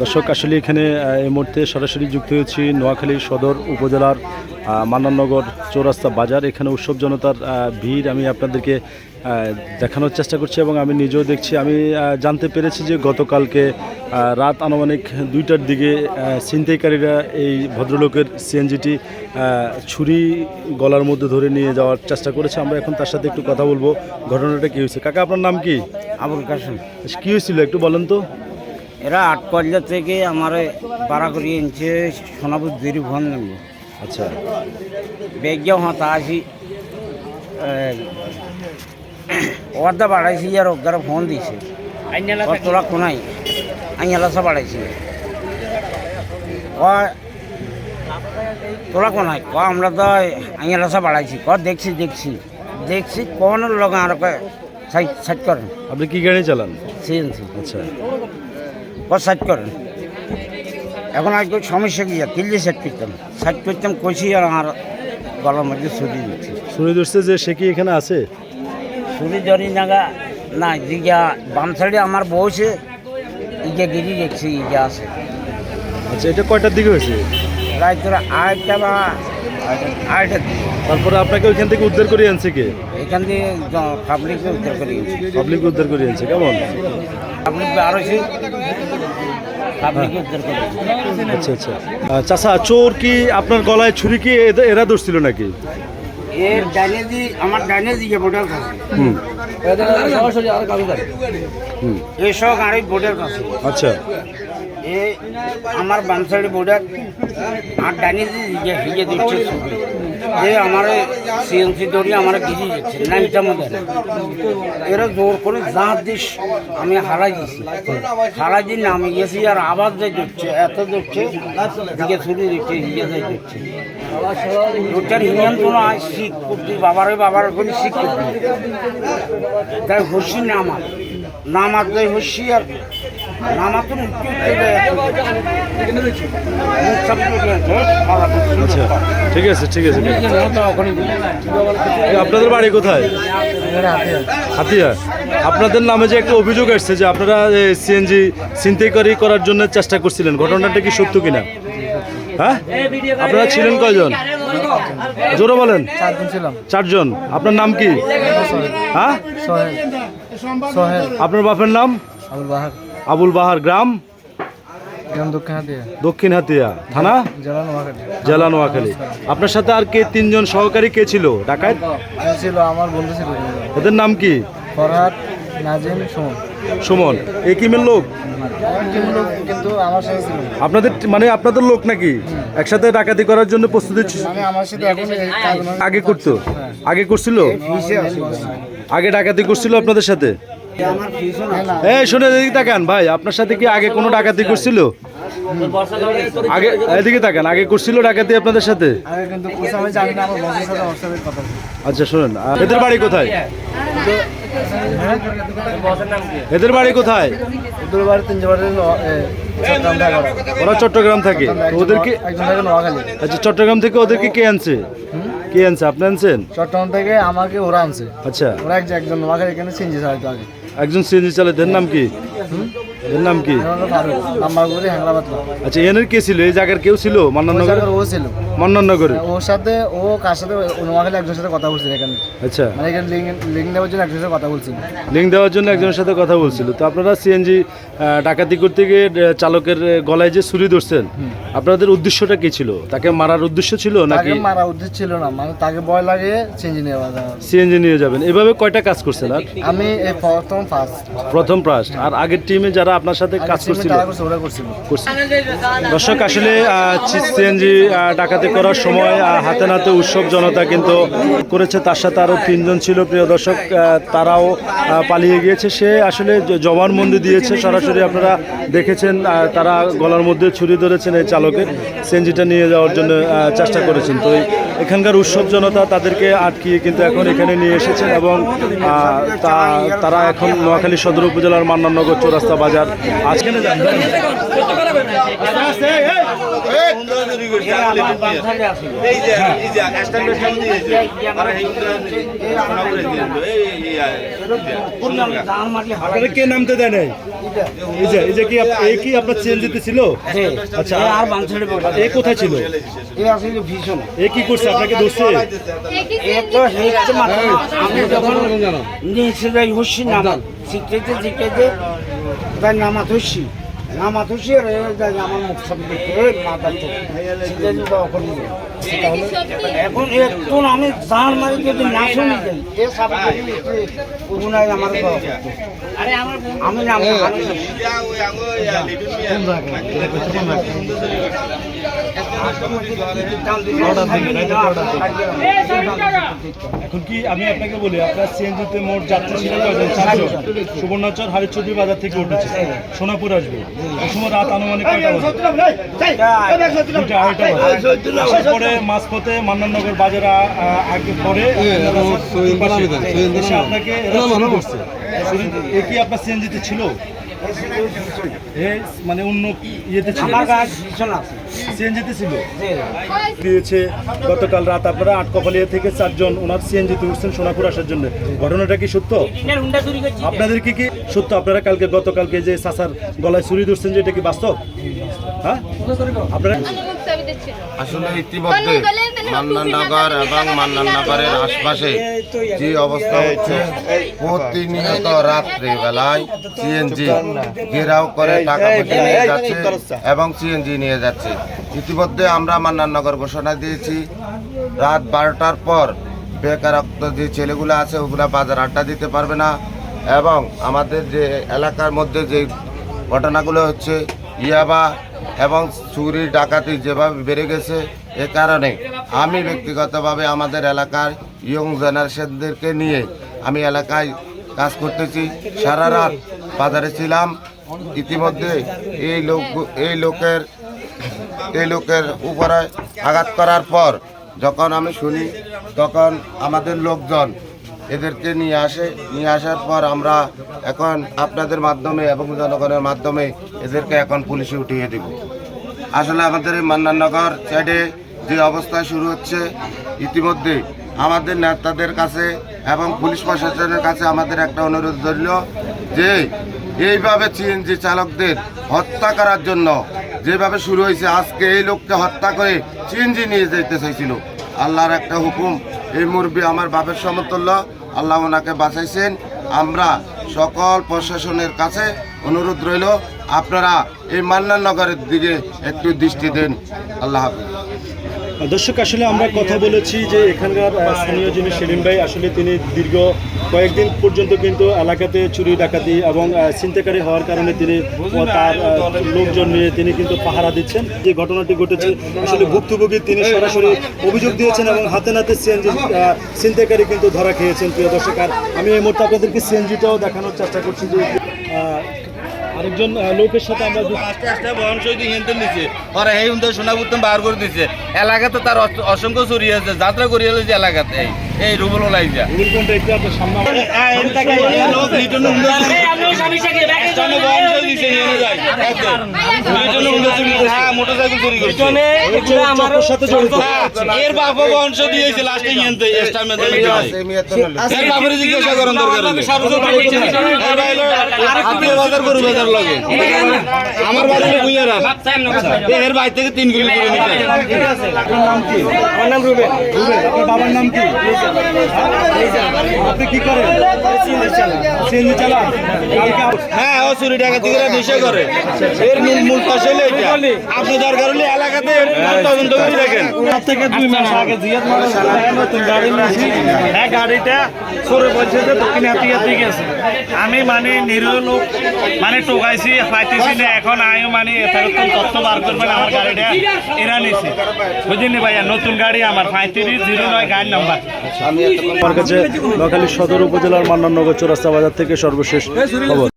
দর্শক আসলে এখানে এই মুহূর্তে সরাসরি যুক্ত হয়েছি নোয়াখালী সদর উপজেলার আহ, মান্নাননগর চৌরাস্তা বাজার। এখানে উৎসব জনতার ভিড় আমি আপনাদেরকে দেখানোর চেষ্টা করছি এবং আমি নিজেও দেখছি। আমি জানতে পেরেছি যে গতকালকে রাত আনুমানিক দুইটার দিকে ছিনতাইকারীরা এই ভদ্রলোকের সিএনজিটি ছুরি গলার মধ্যে ধরে নিয়ে যাওয়ার চেষ্টা করেছে। আমরা এখন তার সাথে একটু কথা বলব। ঘটনাটা কী হয়েছে? কাকা আপনার নাম কি? আবুল কাসেম কী হয়েছিল একটু বলেন তো। এরা আট কল্লা থেকে আমার ভাড়া করিয়ে এনেছে সোনাপুর দেরি ফোন নেব আচ্ছা। বেগিয়া হতা আসি অর্ধা বাড়াইছি আর ওগারা ফোন দিছে। তোরা কোনাই আইনালাসা বাড়াইছি। ক তোরা কোনাই ক আমরা তো আইনালাসা বাড়াইছি। ক দেখছি দেখছি। দেখছি কোন লগা আর সাইড সাইড করেন আপনি কি গাড়ি চালান? সিএনসি আচ্ছা। সাইড করেন। এখন আজকে সমস্যা কি? কিল্লি সেট করতাম সেট করতাম কষি আর আমার গলার মধ্যে ছুরি দিচ্ছি। শুনে ধরছে যে সে কি এখানে আছে? ছুরি ধরি নাগা না দিঘা বাম সাইডে আমার বউছে ইগে গিরি দেখছি ইগে আছে। আচ্ছা এটা কয়টার দিকে হয়েছে? রায় তোরা আড়াইটা বা তারপরে আপনাকে ওইখান থেকে উদ্ধার করে আনছে কে? এখান থেকে পাবলিককে উদ্ধার করে গেছি পাবলিক উদ্ধার করে আনছে কেমন? পাবলিক। আচ্ছা আচ্ছা। চাচা চোর কি আপনার গলায় ছুরি কি এরা ধরছিল নাকি? এর ডাইনে দি আমার ডাইনে দিকে বোর্ডের কাছে। হুম। হুম। এসব গাড়ি বোর্ডের কাছে। আচ্ছা। এ আমার বাম সাইডে বোর্ডার আর ডাইনে হিগে দিচ্ছে ছবি এ আমার সিএনসি দৌড়ি আমার গিরি যাচ্ছে, নাইনটা মধ্যে। এরা জোর করে যা দিস আমি হারাই দিছি। হারাই দিন নামে গেছি আর আবার যাই দিচ্ছে, এত দিচ্ছে দিকে ছুরি দিচ্ছে হিগে যাই দিচ্ছে। ওটার নিয়ন্ত্রণ আয় শিখ করতে বাবারে বাবার করে শিখ করতে তাই হসি নামার নামার যাই হসি আর আচ্ছা ঠিক আছে ঠিক আছে আপনাদের বাড়ি কোথায়? হাতিয়া। আপনাদের নামে যে একটা অভিযোগ আসছে যে আপনারা সিএনজি ছিনতাইকারী করার জন্য চেষ্টা করছিলেন ঘটনাটা কি সত্য কিনা? হ্যাঁ? আপনারা ছিলেন কয়জন? জোরে বলেন। চারজন। আপনার নাম কি? হ্যাঁ? আপনার বাপের নাম? আবুল বাহার। আবুল বাহার গ্রাম? দক্ষিণ হাতিয়া। থানা? জেলা নোয়াখালী। আপনার সাথে আর কে তিনজন সহকারী কে ছিল? ডাকাত? এ ছিল? আমার বন্ধু ছিল। এদের নাম কি? ফরহাদ নাজিম সুমন। সুমন। এই কিমের লোক? লোক? কিন্তু আমার সাথে ছিল। আপনাদের মানে আপনাদের লোক নাকি? একসাথে ডাকাতি করার জন্য প্রস্তুতি মানে আগে করতো? আগে করছিল? আগে ডাকাতি করছিল আপনাদের সাথে? এই শুনে এদিকে তাকান ভাই আপনার সাথে কি আগে কোনো ডাকাতি করছিল? আগে এদিকে তাকান আগে করছিল ডাকাতি আপনাদের সাথে। আচ্ছা শুনুন এদের বাড়ি কোথায়? এদের বাড়ি কোথায়? উত্তর বাড়ি চট্টগ্রাম ওরা চট্টগ্রাম থাকে? ওদেরকে আচ্ছা চট্টগ্রাম থেকে ওদেরকে কে আনছে? কে আনছে? আপনি আনছেন? চট্টগ্রাম থেকে আমাকে ওরা আনছে। আচ্ছা। ওরা একজন এখানে চিনছে হয়তো আগে। একজন সিএনজি চালক এর নাম কি? এর নাম কি? আচ্ছা এনের কে ছিল? এই জায়গার কেউ ছিল? মান্নানগর ও ছিল। মান্নানগরে? ওর সাথে ও কার সাথে ও নোয়াখালী একজনের সাথে কথা বলছিল এখানে। আচ্ছা। মানে এখানে লিঙ্ক লিঙ্ক দেওয়ার জন্য একজনের সাথে কথা বলছিল। লিঙ্ক দেওয়ার জন্য একজনের সাথে কথা বলছিল। তো আপনারা সিএনজি ডাকাতি করতে গিয়ে চালকের গলায় যে ছুরি ধরছেন আপনাদের উদ্দেশ্যটা কি ছিল? তাকে মারার উদ্দেশ্য ছিল তাকে নাকি মারা উচিত ছিল না। মানে তাকে ভয় লাগে নেওয়া যাওয়া। সিএনজি নিয়ে যাবেন। এভাবে কয়টা কাজ করছেন আর? আমি এই প্রথম ফার্স্ট প্রথম ফার্স্ট আর আগের টিমে যারা আপনার সাথে কাজ করছিল? করছে ওরা করছিল। করছে। দর্শক আসলে সিএনজি ডাকাতি করার সময় হাতে নাতে উৎসব জনতা কিন্তু করেছে। তার সাথে আরও তিনজন ছিল, প্রিয় দর্শক তারাও পালিয়ে গিয়েছে। সে আসলে জবানবন্দি দিয়েছে, সরাসরি আপনারা দেখেছেন তারা গলার মধ্যে ছুরি ধরেছেন এই চালকের। সিএনজিটা নিয়ে যাওয়ার জন্য চেষ্টা করেছেন। তো এখানকার উৎসব জনতা তাদেরকে আটকিয়ে কিন্তু এখন এখানে নিয়ে এসেছেন এবং তারা এখন নোয়াখালী সদর উপজেলার মান্নাননগর চৌরাস্তা বাজার। আজকে এই যে এই যে স্ট্যান্ডার্ড সামনে এই যে আর এই সোনাপুরে দিয়ে এই এই আপনারা কে নামতে দেয় নাই এই যে এই যে কি এই কি আপনার সিএনজিতে ছিল আচ্ছা এ আর বানছেড়ে এ কোথায় ছিল এ আসলে ভীষণ এ কি করছে আপনাকে ধরছে এ তো হেঁটে মাথা আমি যখন নিচে যাই হচ্ছি নামা তাই নামাত হচ্ছি নামাত হচ্ছি সে এ যায় আমার মুখ সব দেখতে মাথা এখন একটু আমি জান মারি যদি না শুনি যাই এ আমার আমি নাম এখন কি আমি আপনাকে বলি আপনার সিএনজিতে মোট যাত্রী ছিল চারজন। সুবর্ণচর হারিচৌধুরী বাজার থেকে উঠেছে। সোনাপুর আসবে। ওই সময় রাত আনুমানিক দুটা আড়াইটা আসার পরে মাঝপথে মান্নাননগর বাজারে আগে পরে আপনাকে এ কি আপনার সিএনজিতে ছিল? মানে অন্য ইয়েতে ছিল সিএনজিতে ছিল? দিয়েছে গতকাল রাত আপনারা আটকপালিয়া থেকে চারজন ওনার সিএনজিতে উঠছেন সোনাপুর আসার জন্য। ঘটনাটা কি সত্য? আপনাদের কি কি সত্য? আপনারা কালকে গতকালকে যে সাসার গলায় ছুরি ধরছেন যে এটা কি বাস্তব? হ্যাঁ? আপনারা আসলে ইতিমধ্যে মান্নাননগর এবং মান্নানগরের আশপাশে যে অবস্থা হচ্ছে প্রতিনিয়ত রাত্রে বেলায় সিএনজি ঘেরাও করে টাকা পয়সা নিয়ে যাচ্ছে এবং সিএনজি নিয়ে যাচ্ছে। ইতিমধ্যে আমরা মান্নাননগর ঘোষণা দিয়েছি, রাত বারোটার পর বেকারত্ব যে ছেলেগুলো আছে, ওগুলো বাজার আড্ডা দিতে পারবে না এবং আমাদের যে এলাকার মধ্যে যে ঘটনাগুলো হচ্ছে, ইয়াবা এবং চুরি ডাকাতি যেভাবে বেড়ে গেছে, এ কারণে আমি ব্যক্তিগতভাবে আমাদের এলাকার ইয়ং জেনারেশনদেরকে নিয়ে আমি এলাকায় কাজ করতেছি। সারা রাত বাজারে ছিলাম। ইতিমধ্যে এই লোক, এই লোকের এই লোকের উপরে আঘাত করার পর যখন আমি শুনি, তখন আমাদের লোকজন এদেরকে নিয়ে আসে, নিয়ে আসার পর আমরা এখন আপনাদের মাধ্যমে এবং জনগণের মাধ্যমে এদেরকে এখন পুলিশে উঠিয়ে দিব। আসলে আমাদের এই মান্নাননগর সাইডে যে অবস্থা শুরু হচ্ছে, ইতিমধ্যে আমাদের নেতাদের কাছে এবং পুলিশ প্রশাসনের কাছে আমাদের একটা অনুরোধ রইল যে, এইভাবে সিএনজি চালকদের হত্যা করার জন্য যেভাবে শুরু হয়েছে, আজকে এই লোককে হত্যা করে সিএনজি নিয়ে যেতে চাইছিল। আল্লাহর একটা হুকুম, এই মুরবি আমার বাপের সমতুল্য। আল্লাহ ওনাকে বাঁচাইছেন। আমরা সকল প্রশাসনের কাছে অনুরোধ রইল, আপনারা এই মান্নানগরের দিকে একটু দৃষ্টি দেন। আল্লাহ হাফিজ। দর্শক আসলে আমরা কথা বলেছি যে এখানকার স্থানীয় যিনি সেলিম ভাই আসলে তিনি দীর্ঘ কয়েকদিন পর্যন্ত কিন্তু এলাকাতে চুরি ডাকাতি এবং আহ, ছিনতাইকারী হওয়ার কারণে তিনি তার লোকজন নিয়ে তিনি কিন্তু পাহারা দিচ্ছেন। যে ঘটনাটি ঘটেছে আসলে ভুক্তভোগী তিনি সরাসরি অভিযোগ দিয়েছেন এবং হাতে নাতে সিএনজি ছিনতাইকারী কিন্তু ধরা খেয়েছেন। প্রিয় দর্শক আর আমি এই মুহূর্তে আপনাদেরকে সিএনজিটাও দেখানোর চেষ্টা করছি যে আরেকজন লোকের সাথে আমরা আস্তে আস্তে বহন সহিত হিনতে নিচ্ছে আর এই হুন্দে সোনা উত্তম বার করে দিচ্ছে এলাকাতে তার অসংখ্য চুরি আছে যাত্রা করিয়ে যে এলাকাতে এই রুবল লাইজা এর দিয়েছে লাস্টে এর বাপরে জিজ্ঞাসা করেন দরকার আমার বাড়ি এর বাড়ি থেকে তিন কিলো কিলোমিটার নাম কি আমার নাম রুবেল রুবেল বাবার নাম কি আপনি কি হ্যাঁ ও চুরি ডাকাতি করে নিষেধ করে। এর মূল ফসল আপনি দরকার হলে এলাকাতে এর তদন্ত করে দেখেন। তার থেকে দুই মাস আগে জিয়াদ মানুষ নতুন গাড়ি নিয়েছি হ্যাঁ গাড়িটা সরে বলছে যে দক্ষিণ আফ্রিকা থেকে গেছে। আমি মানে নিরীহ লোক মানে টোকাইছি পাইতেছি না। এখন আমিও মানে ফেরত তথ্য বার করবেন আমার গাড়িটা এরা নিছে। বুঝিনি ভাইয়া? নতুন গাড়ি আমার পঁয়ত্রিশ জিরো নয় গাড়ির নাম্বার। আমার কাছে নোয়াখালী সদর উপজেলার মান্নাননগর চৌরাস্তা বাজার থেকে সর্বশেষ খবর।